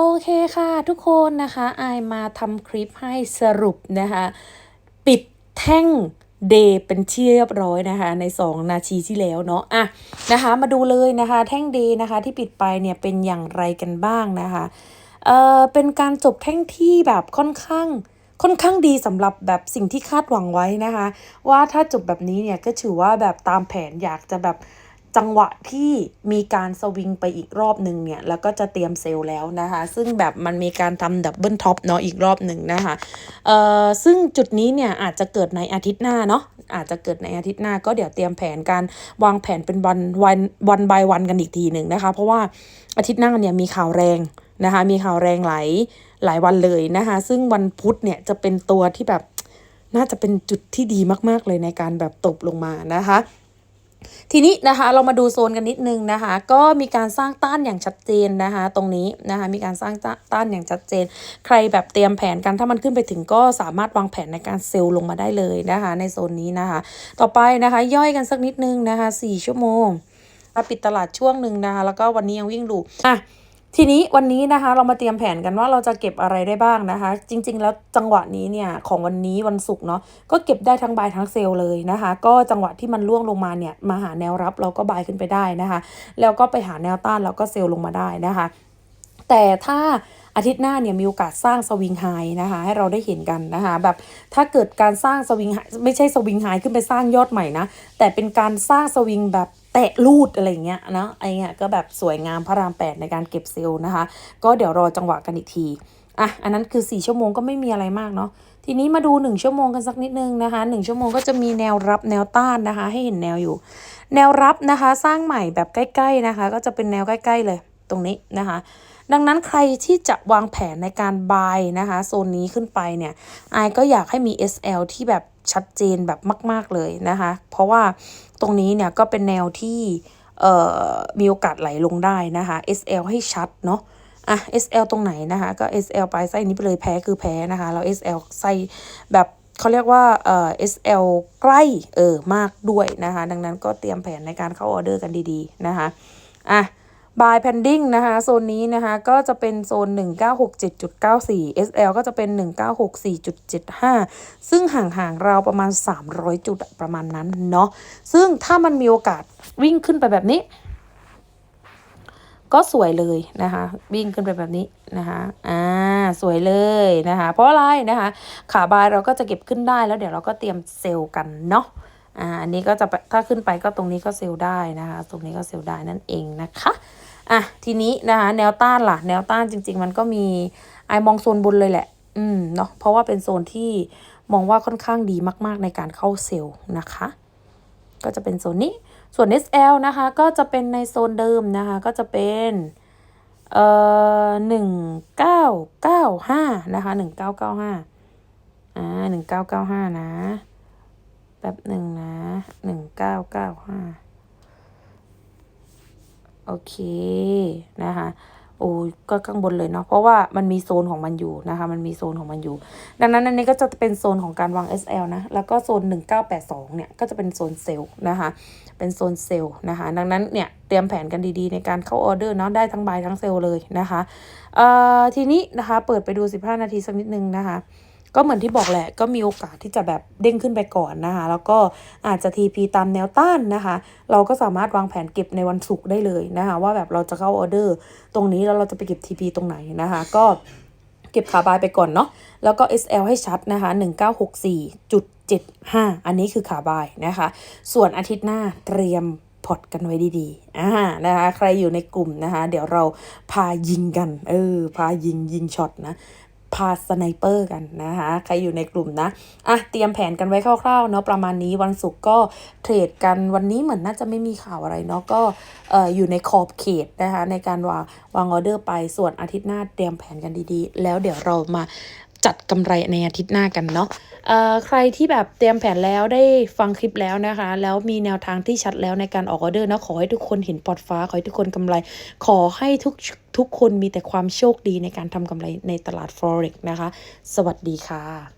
โอเคค่ะทุกคนนะคะอายมาทำคลิปให้สรุปนะคะ ปิดแท่งเดย์เป็นที่เรียบร้อยนะคะ ใน 2 นาทีที่แล้วเนาะอะนะคะ มาดูเลยนะคะ แท่งเดย์นะคะ ที่ปิดไปเนี่ยเป็นอย่างไรกันบ้างนะคะเอ่อเป็นการจบแท่งที่แบบค่อนข้างค่อนข้างดีสำหรับแบบสิ่งที่คาดหวังไว้นะคะ ว่าถ้าจบแบบนี้เนี่ยก็ถือว่าแบบตามแผนอยากจะแบบ จังหวะที่มีการสวิงไปอีกรอบหนึ่งเนี่ย แล้วก็จะเตรียมเซลล์แล้วนะคะ ซึ่งแบบมันมีการทำดับเบิลท็อปเนาะอีกรอบหนึ่งนะคะเอ่อซึ่งจุดนี้เนี่ยอาจจะเกิดในอาทิตย์หน้าเนาะอาจจะเกิดในอาทิตย์หน้าก็เดี๋ยวเตรียมแผนการวางแผนเป็นวันวันวันบายวันกันอีกทีหนึ่งนะคะ เพราะว่าอาทิตย์หน้าเนี่ยมีข่าวแรงนะคะมีข่าวแรงหลายหลายวันเลยนะคะ ซึ่งวันพุธเนี่ยจะเป็นตัวที่แบบน่าจะเป็นจุดที่ดีมาก ๆ เลยในการแบบตบลงมานะคะ ทีนี้นะคะเรามาดูโซนกันนิดนึงนะคะ ก็มีการสร้างต้านอย่างชัดเจนนะคะ ตรงนี้นะคะมีการสร้างต้านอย่างชัดเจน ใครแบบเตรียมแผนกันถ้ามันขึ้นไปถึงก็สามารถวางแผนในการเซลล์ลงมาได้เลยนะคะ ในโซนนี้นะคะ ต่อไปนะคะย่อยกันสักนิดนึงนะคะ 4 ชั่วโมงปิดตลาดช่วงหนึ่งนะคะ แล้วก็วันนี้ยังวิ่งดูอะ ทีนี้วันนี้นะคะเรามาเตรียมแผนกันว่าเราจะเก็บอะไรได้บ้างนะคะ จริง ๆ แล้วจังหวะนี้เนี่ยของวันนี้วันศุกร์เนาะก็เก็บได้ทั้งบายทั้งเซลเลยนะคะ ก็จังหวะที่มันล่วงลงมาเนี่ยมาหาแนวรับเราก็บายขึ้นไปได้นะคะ แล้วก็ไปหาแนวต้านเราก็เซลลงมาได้นะคะ แต่ถ้า อาทิตย์หน้าเนี่ยมีโอกาสสร้างสวิงไฮนะคะให้เราได้เห็นกันนะคะแบบถ้าเกิดการสร้างสวิงไม่ใช่สวิงไฮขึ้นไปสร้างยอดใหม่นะแต่เป็นการสร้างสวิงแบบแตะลูดอะไรเงี้ยนะไอเงี้ยก็แบบสวยงามพระรามแปดในการเก็บเซลล์นะคะ ก็เดี๋ยวรอจังหวะกันอีกทีอะอันนั้นคือ 4 ชั่วโมงก็ไม่มีอะไรมากเนาะทีนี้มาดู 1 ชั่วโมงกันสักนิดนึงนะคะ 1 ชั่วโมงก็จะมีแนวรับแนวต้านนะคะ ให้เห็นแนวอยู่ แนวรับนะคะ สร้างใหม่แบบใกล้ ๆนะคะ ก็จะเป็นแนวใกล้ ๆ เลย ตรงนี้นะคะ ดังนั้นใครที่จะวางแผนในการบายนะคะโซนนี้ขึ้นไปเนี่ยไอก็อยากให้มี SL ที่แบบชัดเจนแบบมาก ๆเลยนะคะ เพราะว่าตรงนี้เนี่ยก็เป็นแนวที่มีโอกาสไหลลงได้นะคะ SL ให้ชัดเนาะอะ SL ตรงไหนนะคะก็ SL ไปไส้นี้ไปเลยแพ้คือแพ้นะคะแล้ว SL ไส้แบบเขาเรียกว่าเอ่อ SL ใกล้เออมากด้วยนะคะ ดังนั้นก็เตรียมแผนในการเข้าออเดอร์กันดีๆนะคะอะ by pending นะคะโซนนี้นะคะก็จะเป็นโซน 1967.94 SL ก็จะเป็น 1964.75 ซึ่งห่างๆเราประมาณ 300 จุดประมาณนั้นเนาะซึ่งถ้ามันมีโอกาสวิ่งขึ้นไปแบบนี้ ก็สวยเลยนะคะวิ่งขึ้นไปแบบนี้นะคะอ่าสวยเลยนะคะเพราะอะไรนะคะขาบายเราก็จะเก็บขึ้นได้แล้วเดี๋ยวเราก็เตรียมเซลล์กันเนาะอ่าอันนี้ก็จะถ้าขึ้นไปก็ตรงนี้ก็เซลล์ได้นะคะ ตรงนี้ก็เซลล์ได้นั่นเองนะคะ อะทีนี้นะคะแนวต้านล่ะ แนวต้านจริง ๆ มันก็มีไอมองโซนบนเลยแหละ อืมเนาะเพราะว่าเป็นโซนที่มองว่าค่อนข้างดีมาก ๆ ในการเข้าเซลล์นะคะ ก็จะเป็นโซนนี้ส่วน SL นะคะ ก็จะเป็นในโซนเดิมนะคะ ก็จะเป็นเอ่อหนึ่งเก้าเก้าห้านะคะหนึ่งเก้าเก้าห้าอ่าหนึ่งเก้าเก้าห้านะแป๊บหนึ่งนะหนึ่งเก้าเก้าห้า โอเคนะคะโอ้ก็ข้างบนเลยเนาะเพราะว่ามันมีโซนของมันอยู่นะคะ มันมีโซนของมันอยู่ ดังนั้นอันนี้ก็จะเป็นโซนของการวาง SL นะ แล้วก็โซน 1982 เนี่ย ก็จะเป็นโซนเซลล์นะคะ เป็นโซนเซลล์นะคะ ดังนั้นเนี่ยเตรียมแผนกันดีๆ ในการเข้าออเดอร์เนาะได้ทั้งบายทั้งเซลล์เลยนะคะเอ่อทีนี้นะคะเปิดไปดู 15 นาทีสักนิดนึงนะคะ ก็เหมือนที่บอกแหละ ก็มีโอกาสที่จะแบบเด้งขึ้นไปก่อนนะคะ แล้วก็อาจจะ TP ตามแนวต้านนะคะ เราก็สามารถวางแผนเก็บในวันศุกร์ได้เลยนะคะ ว่าแบบเราจะเข้าออเดอร์ ตรงนี้แล้วเราจะไปเก็บ TP ตรงไหนนะคะ ก็เก็บขาบายไปก่อนเนาะ แล้วก็ SL ให้ชัดนะคะ 1964.75 อันนี้คือขาบายนะคะ ส่วนอาทิตย์หน้าเตรียมพอร์ตกันไว้ดีๆ อ่า นะคะ ใครอยู่ในกลุ่มนะคะ เดี๋ยวเราพายิงกัน เออ พายิงยิงช็อตนะ พาสไนเปอร์กันนะคะใครอยู่ในกลุ่มนะอะเตรียมแผนกันไว้คร่าวๆเนาะประมาณนี้วันศุกร์ก็เทรดกันวันนี้เหมือนน่าจะไม่มีข่าวอะไรเนาะก็เอ่ออยู่ในขอบเขตนะคะในการวางวางออเดอร์ไปส่วนอาทิตย์หน้าเตรียมแผนกันดีๆ แล้วเดี๋ยวเรามาจัดกำไรในอาทิตย์หน้ากันเนาะเอ่อใครที่แบบเตรียมแผนแล้วได้ฟังคลิปแล้วนะคะ แล้วมีแนวทางที่ชัดแล้วในการออกออเดอร์นะขอให้ทุกคนเห็นปอดฟ้า ขอให้ทุกคนกำไร ขอให้ทุก ทุกคนมีแต่ความโชคดีในการทำกำไรในตลาด Forex นะคะ สวัสดีค่ะ